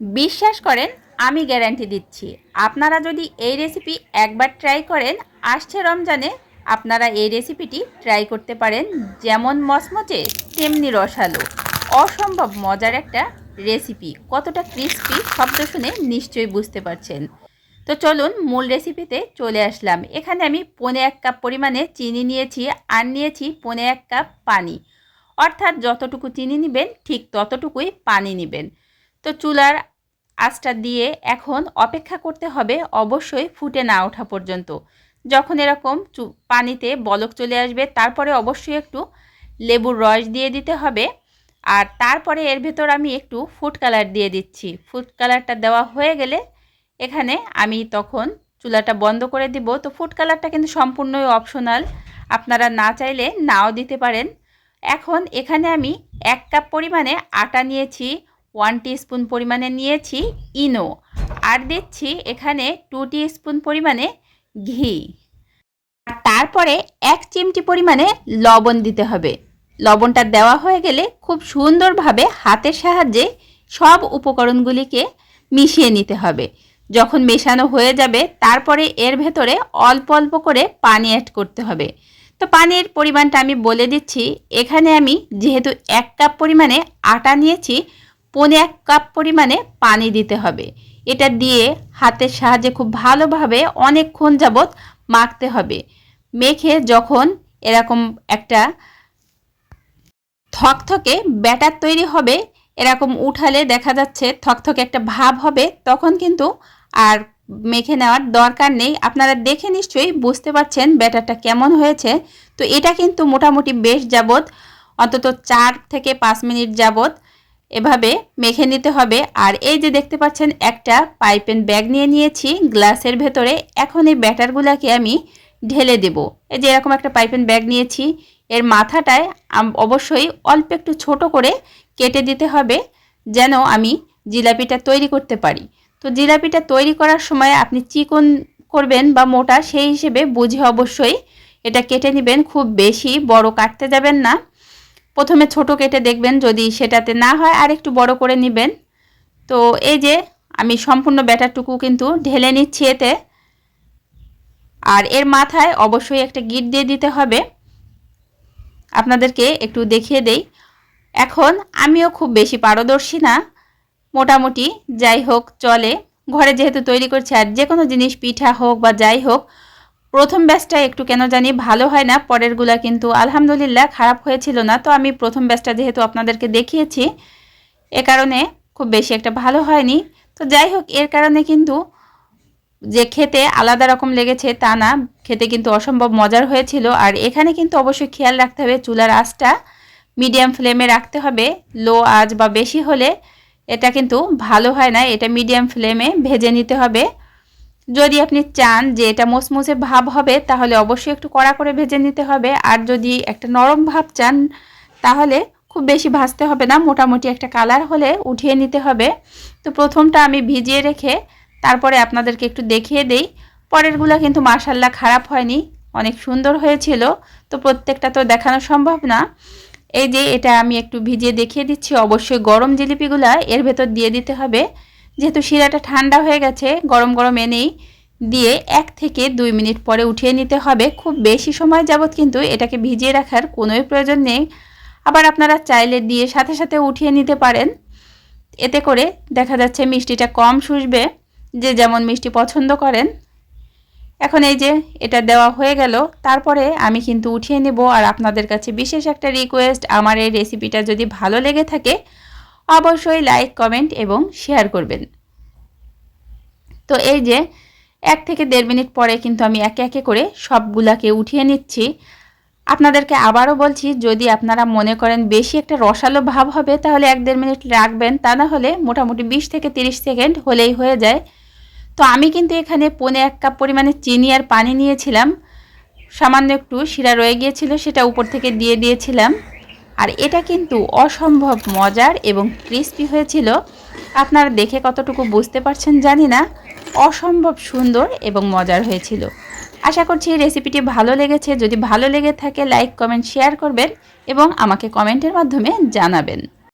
বিশ্বাস করেন, আমি গ্যারান্টি দিচ্ছি। আপনারা যদি এই রেসিপি একবার ট্রাই করেন, আসছে রমজানে, আপনারা এই রেসিপিটি ট্রাই করতে পারেন, যেমন মচমচে তেমনি রসালো। অসম্ভব মজার একটা রেসিপি কতটা ক্রিস্পি শব্দ শুনে নিশ্চয়ই বুঝতে পারছেন। তো চলুন মূল রেসিপিতে চলে আসলাম। এখানে আমি পনে এক কাপ পরিমাণে চিনি নিয়েছি আর নিয়েছি পনে এক কাপ পানি। অর্থাৎ যতটুকু চিনি নেবেন, ঠিক ততটুকুই পানি নেবেন। তো চুলার আঁচটা দিয়ে এখন অপেক্ষা করতে হবে অবশ্যই ফুটে না ওঠা পর্যন্ত। যখন এরকম পানিতে বলক চলে আসবে, তারপরে অবশ্যই একটু লেবুর রস দিয়ে দিতে হবে। আর তারপরে এর ভেতর আমি একটু ফুড কালার দিয়ে দিচ্ছি। ফুড কালারটা দেওয়া হয়ে গেলে এখানে আমি তখন চুলাটা বন্ধ করে দিব। তো ফুড কালারটা কিন্তু সম্পূর্ণই অপশনাল। আপনারা না চাইলে নাও দিতে পারেন। এখন এখানে আমি এক কাপ পরিমাণে আটা নিয়েছি। ওয়ান স্পুন পরিমাণে নিয়েছি ইনো। আর দিচ্ছি এখানে টু স্পুন পরিমাণে ঘি। আর তারপরে এক চিমটি পরিমাণে লবণ দিতে হবে। লবণটা দেওয়া হয়ে গেলে খুব সুন্দরভাবে হাতের সাহায্যে সব উপকরণগুলিকে মিশিয়ে নিতে হবে। যখন মেশানো হয়ে যাবে, তারপরে এর ভেতরে অল্প অল্প করে পানি অ্যাড করতে হবে। তো পানির পরিমাণটা আমি বলে দিচ্ছি। এখানে আমি যেহেতু এক কাপ পরিমাণে আটা নিয়েছি পনে এক কাপ পরিমাণে পানি দিতে হবে। এটা দিয়ে হাতের সাহায্যে খুব ভালোভাবে অনেকক্ষণ যাবৎ মাখতে হবে। মেখে যখন এরকম একটা থকথকে ব্যাটার তৈরি হবে, এরকম উঠালে দেখা যাচ্ছে থকথকে একটা ভাব হবে, তখন কিন্তু আর মেখে নেওয়ার দরকার নেই। আপনারা দেখে নিশ্চয়ই বুঝতে পারছেন ব্যাটারটা কেমন হয়েছে। তো এটা কিন্তু মোটামুটি বেশ যাবত অন্তত চার থেকে পাঁচ মিনিট যাবত এভাবে মেখে নিতে হবে। আর এই যে দেখতে পাচ্ছেন, একটা পাইপ পাইপেন ব্যাগ নিয়ে নিয়েছি। গ্লাসের ভেতরে এখন এই ব্যাটারগুলোকে আমি ঢেলে দেব। এই যে এরকম একটা পাইপেন ব্যাগ নিয়েছি। এর মাথাটায় অবশ্যই অল্প একটু ছোট করে কেটে দিতে হবে যেন আমি জিলাপিটা তৈরি করতে পারি। তো জিলাপিটা তৈরি করার সময় আপনি চিকন করবেন বা মোটা, সেই হিসেবে বুঝে অবশ্যই এটা কেটে নেবেন। খুব বেশি বড় কাটতে যাবেন না। প্রথমে ছোট কেটে দেখবেন যদি সেটাতে না হয় আর একটু বড় করে নেবেন। তো এই যে আমি সম্পূর্ণ ব্যাটারটুকু কিন্তু ঢেলে নিচ্ছি এতে। আর এর মাথায় অবশ্যই একটা গিট দিয়ে দিতে হবে। আপনাদেরকে একটু দেখিয়ে দেই। এখন আমিও খুব বেশি পারদর্শী না। মোটামুটি যাই হোক, চলে। ঘরে যেহেতু তৈরি করছি আর যে কোনো জিনিস, পিঠা হোক বা যাই হোক প্রথম ব্যাচটা একটু কেন জানি ভালো হয় না, পরেরগুলা কিন্তু আলহামদুলিল্লাহ খারাপ হয়েছিল না। তো আমি প্রথম ব্যাচটা যেহেতু আপনাদেরকে দেখিয়েছি, এ কারণে খুব বেশি একটা ভালো হয়নি। তো যাই হোক, এর কারণে কিন্তু যে খেতে আলাদা রকম লেগেছে তা না, খেতে কিন্তু অসম্ভব মজার হয়েছিল। আর এখানে কিন্তু অবশ্যই খেয়াল রাখতে হবে, চুলার আঁচটা মিডিয়াম ফ্লেমে রাখতে হবে। লো আঁচ বা বেশি হলে এটা কিন্তু ভালো হয় না, এটা মিডিয়াম ফ্লেমে ভেজে নিতে হবে। যদি আপনি চান যে এটা মুসমুসে ভাব হবে, তাহলে অবশ্যই একটু কড়া করে ভেজে নিতে হবে। আর যদি একটা নরম ভাব চান, তাহলে খুব বেশি ভাজতে হবে না। মোটামুটি একটা কালার হলে উঠিয়ে নিতে হবে। তো প্রথমটা আমি ভিজিয়ে রেখে তারপরে আপনাদেরকে একটু দেখিয়ে দেই। পরেরগুলো কিন্তু মার্শাল্লাহ খারাপ হয়নি, অনেক সুন্দর হয়েছিল। তো প্রত্যেকটা তো দেখানো সম্ভব না। এই যে এটা আমি একটু ভিজিয়ে দেখিয়ে দিচ্ছি, অবশ্যই গরম জিলিপিগুলা এর ভেতর দিয়ে দিতে হবে। যেহেতু শিরাটা ঠান্ডা হয়ে গেছে, গরম গরম এনেই দিয়ে এক থেকে দুই মিনিট পরে উঠিয়ে নিতে হবে। খুব বেশি সময় যাবত কিন্তু এটাকে ভিজিয়ে রাখার কোনোই প্রয়োজন নেই। আবার আপনারা চাইলে দিয়ে সাথে সাথে উঠিয়ে নিতে পারেন। এতে করে দেখা যাচ্ছে মিষ্টিটা কম শুষবে, যে যেমন মিষ্টি পছন্দ করেন। এখন এই যে এটা দেওয়া হয়ে গেল, তারপরে আমি কিন্তু উঠিয়ে নেব। আর আপনাদের কাছে বিশেষ একটা রিকোয়েস্ট আমার এই রেসিপিটা যদি ভালো লেগে থাকে অবশ্যই লাইক কমেন্ট এবং শেয়ার করবেন। তো এই যে এক থেকে দেড় মিনিট পরে কিন্তু আমি একে একে করে সবগুলাকে উঠিয়ে নিচ্ছি। আপনাদেরকে আবারও বলছি, যদি আপনারা মনে করেন বেশি একটা রসালো ভাব হবে, তাহলে এক দেড় মিনিট রাখবেন। তা না হলে মোটামুটি বিশ থেকে তিরিশ সেকেন্ড হলেই হয়ে যায়। তো আমি কিন্তু এখানে পনে এক কাপ পরিমাণে চিনি আর পানি নিয়েছিলাম। সামান্য একটু শিরা রয়ে গিয়েছিল, সেটা উপর থেকে দিয়ে দিয়েছিলাম। আর এটা কিন্তু অসম্ভব মজার এবং ক্রিস্পি হয়েছিল। আপনারা দেখে কতটুকু বুঝতে পারছেন জানি না। অসম্ভব সুন্দর এবং মজার হয়েছিল। আশা করছি রেসিপিটি ভালো লেগেছে। যদি ভালো লেগে থাকে লাইক কমেন্ট শেয়ার করবেন এবং আমাকে কমেন্টের মাধ্যমে জানাবেন।